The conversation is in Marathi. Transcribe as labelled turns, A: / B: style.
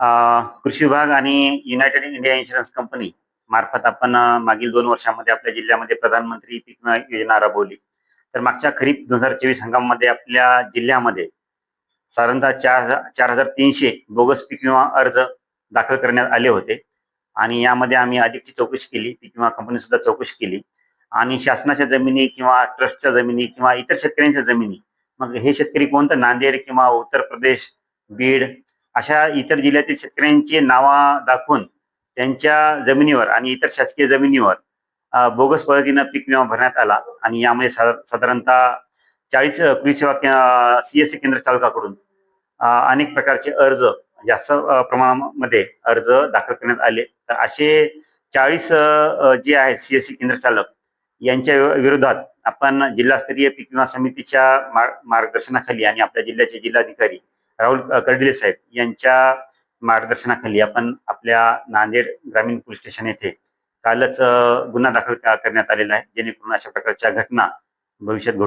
A: अ, कृषी विभाग आणि युनायटेड इंडिया इन्शुरन्स कंपनी मार्फत आपण मागील दोन वर्षामध्ये आपल्या जिल्ह्यामध्ये प्रधानमंत्री पीक योजना राबवली. तर मागच्या खरीप दोन हजार चोवीस हंगामामध्ये आपल्या जिल्ह्यामध्ये साधारणतः चार चार हजार तीनशे बोगस पीक विमा अर्ज दाखल करण्यात आले होते. आणि यामध्ये आम्ही अधिकची चौकशी केली पीक विमा कंपनी सुद्धा चौकशी केली. आणि शासनाच्या जमिनी किंवा ट्रस्टच्या जमिनी किंवा इतर शेतकऱ्यांच्या जमिनी मग हे शेतकरी कोणतं? नांदेड किंवा उत्तर प्रदेश बीड अशा इतर जिल्ह्यातील शेतकऱ्यांची नावा दाखवून त्यांच्या जमिनीवर आणि इतर शासकीय जमिनीवर बोगस पद्धतीनं पीक विमा भरण्यात आला आणि यामध्ये साधारणतः चाळीस कृषी सेवा सीएससी केंद्र चालकाकडून अनेक प्रकारचे अर्ज जास्त प्रमाणामध्ये अर्ज दाखल करण्यात आले. तर असे चाळीस जे आहेत सीएससी केंद्र चालक यांच्या विरोधात आपण जिल्हास्तरीय पीक विमा समितीच्या मार्गदर्शनाखाली आणि आपल्या जिल्ह्याचे जिल्हाधिकारी राहुल कर्डिले साहेब यांच्या मार्गदर्शनाखाली आपण आपल्या नांदेड ग्रामीण पोलीस स्टेशन येथे कालच गुन्हा दाखल करण्यात आलेला आहे. जेणेकरून अशा प्रकारच्या घटना भविष्यात घडू